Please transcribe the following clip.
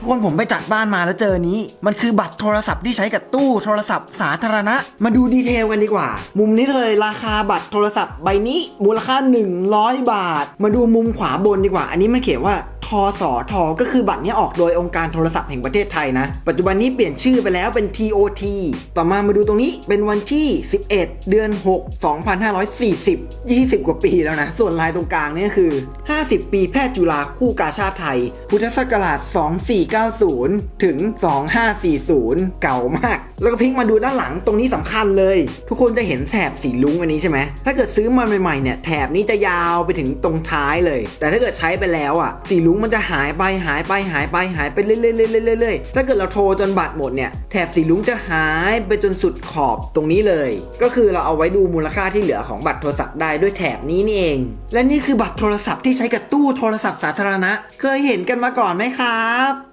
ทุกคนผมไปจัดบ้านมาแล้วเจอนี้ มันคือบัตรโทรศัพท์ที่ใช้กับตู้โทรศัพท์สาธารณะ มาดูดีเทลกันดีกว่า มุมนี้เลยราคาบัตรโทรศัพท์ใบนี้มูลค่า 100 บาท มาดูมุมขวาบนดีกว่า อันนี้มันเขียนว่า ทสทก็คือบัตรนี้ออกโดยองค์การโทรศัพท์แห่งประเทศไทยนะ ปัจจุบันนี้เปลี่ยนชื่อไปแล้วเป็น TOT ต่อมามาดูตรงนี้เป็นวันที่ 11 เดือน 6 2540 20 กว่าปีแล้วนะ ส่วนลายตรงกลางนี่คือ 50 ปีแพทย์จุฬาคู่กาชาติไทย พุทธศักราช 2490 ถึง 2540 เก่ามาก แล้วก็พลิกมาดูด้านหลังตรงนี้สำคัญเลย ทุกคนจะเห็นแถบสีลุ้งอันนี้ใช่ไหมถ้าเกิดซื้อมาใหม่ๆเนี่ยแถบนี้จะยาวไปถึงตรงท้ายเลย แต่ถ้าเกิดใช้ไปแล้วอะสีลุ้งมันจะหายไปหายไปหายไปหายไปเรื่อยๆๆๆๆๆถ้าเกิดเราโทรจนบัตรหมดเนี่ยแถบสีลุ้งจะหายไปจนสุดขอบตรงนี้เลย ก็คือเราเอาไว้ดูมูลค่าที่เหลือของบัตรโทรศัพท์ได้ด้วยแถบนี้นี่เอง และนี่คือบัตรโทรศัพท์ที่ใช้กับตู้โทรศัพท์สาธารณะ เคยเห็นกันมาก่อนไหมครับ